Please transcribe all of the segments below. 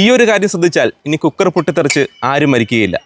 ഈ ഒരു കാര്യം ശ്രദ്ധിച്ചാൽ ഇനി കുക്കർ പൊട്ടിത്തെറിച്ച് ആരും മരിക്കുകയില്ല.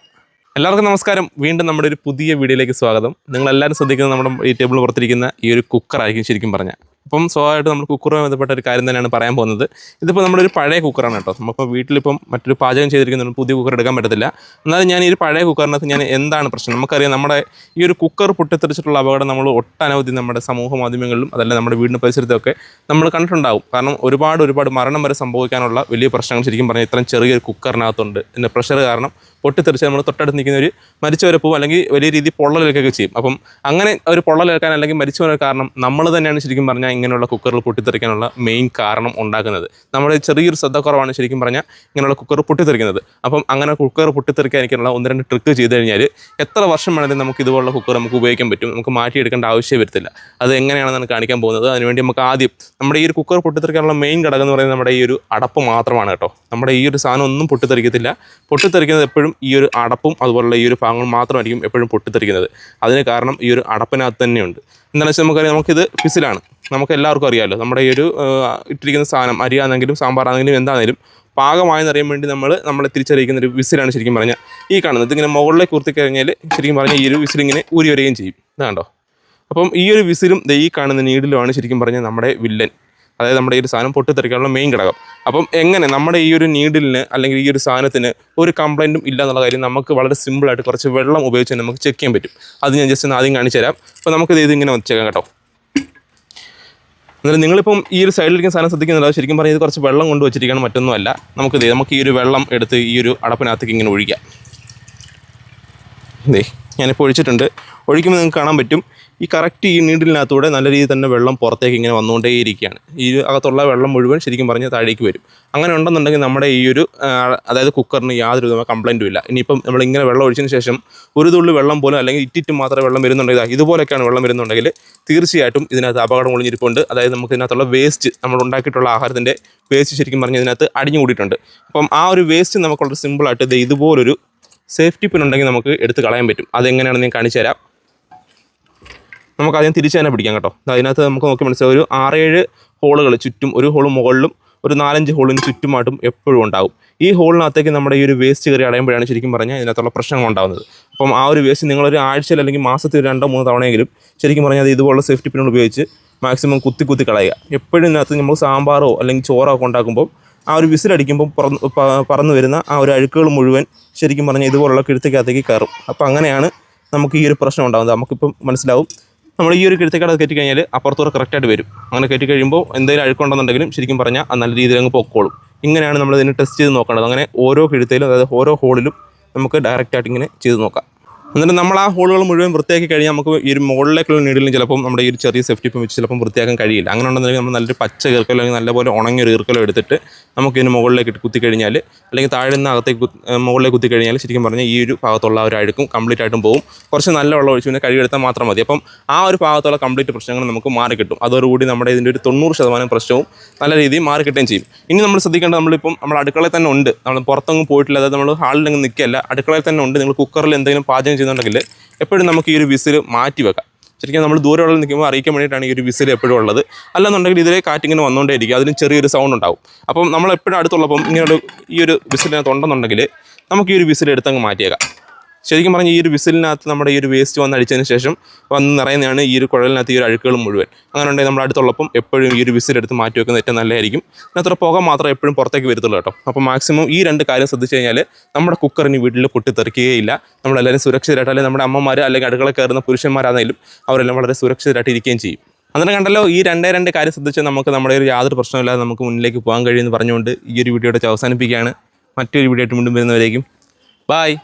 എല്ലാവർക്കും നമസ്കാരം. വീണ്ടും നമ്മുടെ ഒരു പുതിയ വീഡിയോയിലേക്ക് സ്വാഗതം. നിങ്ങളെല്ലാവരും ശ്രദ്ധിക്കുന്നത് നമ്മുടെ ഈ ടേബിൾ പുറത്തിരിക്കുന്ന ഈ ഒരു കുക്കറായിരിക്കും ശരിക്കും പറഞ്ഞാൽ. അപ്പം സ്വാഭാവികമായിട്ട് നമ്മൾ കുക്കറുമായി ബന്ധപ്പെട്ട ഒരു കാര്യം തന്നെയാണ് പറയാൻ പോകുന്നത്. ഇതിപ്പോൾ നമ്മുടെ ഒരു പഴയ കുക്കറാണ് കേട്ടോ. നമ്മളിപ്പോൾ വീട്ടിലിപ്പം മറ്റൊരു പാചകം ചെയ്തിരിക്കുന്ന പുതിയ കുക്കർ എടുക്കാൻ പറ്റത്തില്ല. എന്നാലും ഞാൻ ഈ പഴയ കുക്കറിനകത്ത് ഞാൻ എന്താണ് പ്രശ്നം? നമുക്കറിയാം നമ്മുടെ ഈ ഒരു കുക്കർ പൊട്ടിത്തെറിച്ചിട്ടുള്ള അപകടം നമ്മൾ ഒട്ടനവധി നമ്മുടെ സമൂഹ മാധ്യമങ്ങളിലും അതല്ല നമ്മുടെ വീടിന് പരിസരത്തൊക്കെ നമ്മൾ കണ്ടിട്ടുണ്ടാവും. കാരണം ഒരുപാട് ഒരുപാട് മരണം വരെ സംഭവിക്കാനുള്ള വലിയ പ്രശ്നങ്ങൾ ശരിക്കും പറഞ്ഞാൽ ഇത്രയും ചെറിയൊരു കുക്കറിനകത്തുണ്ട്. ഇതിന്റെ പ്രഷർ കാരണം പൊട്ടിത്തെറിച്ച് നമ്മൾ തൊട്ടടുത്ത് നിൽക്കുന്ന ഒരു മരിച്ചവരെ പോകും അല്ലെങ്കിൽ വലിയ രീതിയിൽ പൊള്ളലേൽക്കൊക്കെ ചെയ്യും. അപ്പം അങ്ങനെ ഒരു പൊള്ളലേൽക്കാൻ അല്ലെങ്കിൽ മരിച്ചവരെ കാരണം നമ്മൾ തന്നെയാണ് ശരിക്കും പറഞ്ഞാൽ ഇങ്ങനെയുള്ള കുക്കറിൽ പൊട്ടിത്തെറിക്കാനുള്ള മെയിൻ കാരണം ഉണ്ടാക്കുന്നത്. നമ്മുടെ ചെറിയൊരു ശ്രദ്ധക്കുറവാണ് ശരിക്കും പറഞ്ഞാൽ ഇങ്ങനെയുള്ള കുക്കർ പൊട്ടിത്തെറിക്കുന്നത്. അപ്പം അങ്ങനെ കുക്കർ പൊട്ടിത്തെറിക്കാനിരിക്കാനുള്ള ഒന്ന് രണ്ട് ട്രിക്ക് ചെയ്ത് കഴിഞ്ഞാൽ എത്ര വർഷം വേണമെങ്കിലും നമുക്ക് ഇതുപോലുള്ള കുക്കർ നമുക്ക് ഉപയോഗിക്കാൻ പറ്റും. നമുക്ക് മാറ്റിയെടുക്കേണ്ട ആവശ്യം വരത്തില്ല. അത് എങ്ങനെയാണെന്ന് കാണിക്കാൻ പോകുന്നത്. അതിനുവേണ്ടി നമുക്ക് ആദ്യം നമ്മുടെ ഈ ഒരു കുക്കർ പൊട്ടിത്തെറിക്കാനുള്ള മെയിൻ ഘടകം എന്ന് പറയുന്നത് നമ്മുടെ ഈ ഒരു അടപ്പ് മാത്രമാണ് കേട്ടോ. നമ്മുടെ ഈ ഒരു സാധനം ഒന്നും പൊട്ടിത്തെറിക്കത്തില്ല. പൊട്ടിത്തെറിക്കുന്നത് എപ്പോഴും ഈ ഒരു അടപ്പും അതുപോലുള്ള ഈ ഒരു ഭാഗങ്ങൾ മാത്രമായിരിക്കും എപ്പോഴും പൊട്ടിത്തെറിക്കുന്നത്. അതിന് കാരണം ഈ ഒരു അടപ്പിനകത്ത് തന്നെയുണ്ട്. എന്താണെന്ന് വെച്ചാൽ നമുക്കറിയാം നമുക്കിത് ഫിസിലാണ് നമുക്ക് എല്ലാവർക്കും അറിയാമല്ലോ നമ്മുടെ ഈ ഒരു ഇട്ടിരിക്കുന്ന സാധനം അരിയാണെങ്കിലും സാമ്പാറാണെങ്കിലും എന്താണെങ്കിലും പാകമായെന്ന് അറിയാൻ വേണ്ടി നമ്മൾ നമ്മളെ തിരിച്ചറിയിക്കുന്ന ഒരു വിസിലാണ് ശരിക്കും പറഞ്ഞാൽ ഈ കാണുന്നത്. ഇതിങ്ങനെ മുകളിലേക്ക് കുർത്തി കഴിഞ്ഞാൽ ശരിക്കും പറഞ്ഞാൽ ഈ ഒരു വിസിൽ ഇങ്ങനെ ഊരി വരികയും ചെയ്യും. ഇതാണ്ടോ അപ്പം ഈ ഒരു വിസിലും ഈ കാണുന്ന നീഡിലുമാണ് ശരിക്കും പറഞ്ഞാൽ നമ്മുടെ വില്ലൻ. അതായത് നമ്മുടെ ഈ ഒരു സാധനം പൊട്ടിത്തെറിക്കാനുള്ള മെയിൻ ഘടകം. അപ്പം എങ്ങനെ നമ്മുടെ ഈ ഒരു നീഡിലിന് അല്ലെങ്കിൽ ഈ ഒരു സാധനത്തിന് ഒരു കംപ്ലൈന്റും ഇല്ല എന്നുള്ള കാര്യം നമുക്ക് വളരെ സിമ്പിളായിട്ട് കുറച്ച് വെള്ളം ഉപയോഗിച്ച് നമുക്ക് ചെക്ക് ചെയ്യാൻ പറ്റും. അത് ഞാൻ ജസ്റ്റ് ഒന്ന് ആദ്യം കാണിച്ചു തരാം. അപ്പോൾ നമുക്കിത് ഇതിങ്ങനെ വെച്ചേക്കാം കേട്ടോ. എന്നാലും നിങ്ങളിപ്പം ഈ ഒരു സൈഡിലിരിക്കുന്ന സാധനം ശ്രദ്ധിക്കുന്നില്ല ശരിക്കും പറഞ്ഞാൽ ഇത് കുറച്ച് വെള്ളം കൊണ്ട് വെച്ചിരിക്കണം മറ്റൊന്നുമല്ല. നമുക്ക് നമുക്ക് ഈ ഒരു വെള്ളം എടുത്ത് ഈ ഒരു അടപ്പിനകത്തേക്ക് ഇങ്ങനെ ഒഴിക്കാം. ഇതേ ഞാനിപ്പോൾ ഒഴിച്ചിട്ടുണ്ട്. ഒഴിക്കുമ്പോൾ നിങ്ങൾക്ക് കാണാൻ പറ്റും. ഈ കറക്റ്റ് ഈ നീഡിലിനകത്തൂടെ നല്ല രീതിയിൽ തന്നെ വെള്ളം പുറത്തേക്ക് ഇങ്ങനെ വന്നുകൊണ്ടേയിരിക്കുകയാണ്. ഈ അകത്തുള്ള വെള്ളം മുഴുവൻ ശരിക്കും പറഞ്ഞാൽ താഴേക്ക് വരും. അങ്ങനെ ഉണ്ടെന്നുണ്ടെങ്കിൽ നമ്മുടെ ഈ ഒരു അതായത് കുക്കറിന് യാതൊരു വിധമായ കംപ്ലൈന്റും ഇല്ല. ഇനിയിപ്പം നമ്മൾ ഇങ്ങനെ വെള്ളം ഒഴിച്ചതിന് ശേഷം ഒരു തുള്ളി വെള്ളം പോലും അല്ലെങ്കിൽ ഇറ്റിറ്റ് മാത്രമേ വെള്ളം വരുന്നുണ്ടെങ്കിൽ ഇതുപോലെയൊക്കെയാണ് വെള്ളം വരുന്നുണ്ടെങ്കിൽ തീർച്ചയായിട്ടും ഇതിനകത്ത് അപകടം ഒളിഞ്ഞിരിപ്പുണ്ട്. അതായത് നമുക്ക് ഇതിനകത്തുള്ള വേസ്റ്റ് നമ്മൾ ഉണ്ടാക്കിയിട്ടുള്ള ആഹാരത്തിന്റെ വേസ്റ്റ് ശരിക്കും പറഞ്ഞാൽ ഇതിനകത്ത് അടിഞ്ഞു കൂടിയിട്ടുണ്ട് അപ്പം ആ ഒരു വേസ്റ്റ് നമുക്ക് വളരെ സിമ്പിളായിട്ട് ഇതുപോലൊരു സേഫ്റ്റി പിൻ ഉണ്ടെങ്കിൽ നമുക്ക് എടുത്ത് കളയാൻ പറ്റും. അതെങ്ങനെയാണെന്ന് ഞാൻ കാണിച്ചു തരാം. നമുക്ക് ആദ്യം തിരിച്ച് തന്നെ പിടിക്കാം കേട്ടോ. അതിനകത്ത് നമുക്ക് നോക്കി മനസ്സിലാവും ഒരു ആറേഴ് ഹോളുകൾ ചുറ്റും ഒരു ഹോൾ മുകളിലും ഒരു നാലഞ്ച് ഹോളിന് ചുറ്റുമായിട്ടും എപ്പോഴും ഉണ്ടാകും ഈ ഹോളിനകത്തേക്ക് നമ്മുടെ ഈ ഒരു വേസ്റ്റ് കയറി അടയുമ്പോഴാണ് ശരിക്കും പറഞ്ഞാൽ ഇതിനകത്തുള്ള പ്രശ്നങ്ങൾ ഉണ്ടാകുന്നത് അപ്പം ആ ഒരു വേസ്റ്റ് നിങ്ങളൊരു ആഴ്ചയിൽ അല്ലെങ്കിൽ മാസത്തിൽ രണ്ടോ മൂന്നോ തവണയെങ്കിലും ശരിക്കും പറഞ്ഞാൽ അത് ഇതുപോലുള്ള സേഫ്റ്റി പിന്നുകൾ ഉപയോഗിച്ച് മാക്സിമം കുത്തി കുത്തി കളയുക. എപ്പോഴും ഇതിനകത്ത് നമ്മൾ സാമ്പാറോ അല്ലെങ്കിൽ ചോറോ ഒക്കെ ഉണ്ടാക്കുമ്പോൾ ആ ഒരു വിസിലടിക്കുമ്പോൾ പറന്നു പറന്ന് വരുന്ന ആ ഒരു അഴുക്കുകൾ മുഴുവൻ ശരിക്കും പറഞ്ഞാൽ ഇതുപോലുള്ള കിഴുത്തക്കകത്തേക്ക് കയറും. അപ്പോൾ അങ്ങനെയാണ് നമുക്ക് ഈ ഒരു പ്രശ്നം ഉണ്ടാകുന്നത് നമുക്കിപ്പം മനസ്സിലാവും. നമ്മൾ ഈ ഒരു കിഴത്തേക്കാട് കയറ്റി കഴിഞ്ഞാൽ അപ്പുറത്തൂടെ കറക്റ്റായിട്ട് വരും. അങ്ങനെ കയറ്റി കഴിയുമ്പോൾ എന്തെങ്കിലും അഴുക്കുണ്ടെന്നുണ്ടെങ്കിലും ശരിക്കും പറഞ്ഞാൽ അത് നല്ല രീതിയിൽ അങ്ങ് പൊക്കോളും. ഇങ്ങനെയാണ് നമ്മൾ ഇതിനെ ടെസ്റ്റ് ചെയ്ത് നോക്കേണ്ടത്. അങ്ങനെ ഓരോ കിഴത്തേലും അതായത് ഓരോ ഹോളിലും നമുക്ക് ഡയറക്റ്റായിട്ട് ഇങ്ങനെ ചെയ്ത് നോക്കാം. എന്നിട്ട് നമ്മൾ ആ ഹോളുകൾ മുഴുവൻ വൃത്തിയാക്കി കഴിഞ്ഞാൽ നമുക്ക് ഈ ഒരു മുകളിലേക്കുള്ള നീഡിലും ചിലപ്പം നമ്മുടെ ഈ ഒരു ചെറിയ സേഫ്റ്റി പിൻ വെച്ച് ചിലപ്പം വൃത്തിയാക്കാൻ കഴിയില്ല. അങ്ങനെ ഉണ്ടെന്നുണ്ടെങ്കിൽ നമ്മൾ നല്ലൊരു പച്ച ഈർക്കലോ അല്ലെങ്കിൽ നല്ലപോലെ ഉണങ്ങിയ ഒരു ഈർക്കലോ എടുത്തിട്ട് നമുക്ക് ഇതിന് മുകളിലേക്ക് കുത്തി കഴിഞ്ഞാൽ അല്ലെങ്കിൽ താഴെ നിന്ന് അകത്തേക്ക് മുകളിലേക്ക് കുത്തി കഴിഞ്ഞാൽ ശരിക്കും പറഞ്ഞാൽ ഈ ഒരു ഭാഗത്തുള്ള ഒരു അഴുക്കും കംപ്ലീറ്റ് ആയിട്ടും പോകും. കുറച്ച് നല്ല വെള്ളം ഒഴിച്ച് പിന്നെ കഴുകിയെടുത്താൽ മാത്രം മതി. അപ്പം ആ ഒരു ഭാഗത്തുള്ള കംപ്ലീറ്റ് പ്രശ്നങ്ങൾ നമുക്ക് മാറിക്കിട്ടും അതോടുകൂടി നമ്മുടെ ഇതിന്റെ ഒരു തൊണ്ണൂറ് ശതമാനം പ്രശ്നവും നല്ല രീതിയിൽ മാറിക്കിട്ടുകയും ചെയ്യും. ഇനി നമ്മൾ ശ്രദ്ധിക്കേണ്ടത് നമ്മളിപ്പം നമ്മൾ അടുക്കളയിൽ തന്നെ ഉണ്ട്. നമ്മൾ പുറത്തൊന്നും പോയിട്ടില്ല. അതായത് നമ്മൾ ഹാളിലൊന്നും നിൽക്കുകയല്ല. അടുക്കളയിൽ തന്നെ ഉണ്ട്. നിങ്ങൾ കുക്കറിൽ എന്തെങ്കിലും പാചകം ചെയ്യുന്നുണ്ടെങ്കിൽ എപ്പോഴും നമുക്ക് ഈ ഒരു വിസിൽ മാറ്റി വെക്കാം. ശരിക്കും നമ്മൾ ദൂരമുള്ള നിൽക്കുമ്പോൾ അറിയിക്കാൻ വേണ്ടിയിട്ടാണ് ഈ ഒരു വിസിൽ എപ്പോഴും ഉള്ളത്. അല്ലെന്നുണ്ടെങ്കിൽ ഇതിലെ കാറ്റിങ്ങനെ വന്നുകൊണ്ടേ ഇരിക്കും അതിന് ചെറിയൊരു സൗണ്ട് ഉണ്ടാവും. അപ്പം നമ്മൾ എപ്പോഴും അടുത്തുള്ളപ്പം ഇങ്ങനൊരു ഈ ഒരു വിസിലിനകത്ത് ഉണ്ടെന്നുണ്ടെങ്കിൽ നമുക്ക് ഈ ഒരു വിസിൽ എടുത്തങ്ങ് മാറ്റിയേക്കാം. ശരിക്കും പറഞ്ഞാൽ ഈ ഒരു വിസിലിനകത്ത് നമ്മുടെ ഈ ഒരു വേസ്റ്റ് വന്ന് അടിച്ചതിന് ശേഷം വന്ന് നിറയുന്നതാണ് ഈ ഒരു കുഴലിനകത്ത് ഈ ഒരു അഴുക്കുകൾ മുഴുവൻ. അങ്ങനെ ഉണ്ടെങ്കിൽ നമ്മുടെ അടുത്തുള്ളപ്പം എപ്പോഴും ഈ ഒരു വിസിലെടുത്ത് മാറ്റി വെക്കുന്നത് ഏറ്റവും നല്ലതായിരിക്കും. അതിനത്ര പുക മാത്രമേ എപ്പോഴും പുറത്തേക്ക് വരത്തുള്ളൂ കേട്ടോ. അപ്പോൾ മാക്സിമം ഈ രണ്ട് കാര്യം ശ്രദ്ധിച്ചു കഴിഞ്ഞാൽ നമ്മുടെ കുക്കറിന് വീട്ടിൽ പൊട്ടിത്തെറിക്കുകയില്ല. നമ്മളെല്ലാവരും സുരക്ഷിതരായിട്ട് അല്ലെങ്കിൽ നമ്മുടെ അമ്മമാർ അല്ലെങ്കിൽ അടുക്കള കയറുന്ന പുരുഷന്മാരാണെങ്കിലും അവരെല്ലാം വളരെ സുരക്ഷിതരായിട്ട് ഇരിക്കുകയും ചെയ്യും. അന്നേരം കണ്ടല്ലോ ഈ രണ്ടേ രണ്ട് കാര്യം ശ്രദ്ധിച്ചാൽ നമുക്ക് നമ്മുടെ ഒരു യാതൊരു പ്രശ്നമില്ലാതെ നമുക്ക് മുന്നിലേക്ക് പോകാൻ കഴിയുമെന്ന് പറഞ്ഞുകൊണ്ട് ഈ ഒരു വീഡിയോയുടെ അവസാനിപ്പിക്കുകയാണ്. മറ്റൊരു വീഡിയോ ആയിട്ട് വീണ്ടും വരുന്നവരേക്കും. ബായ്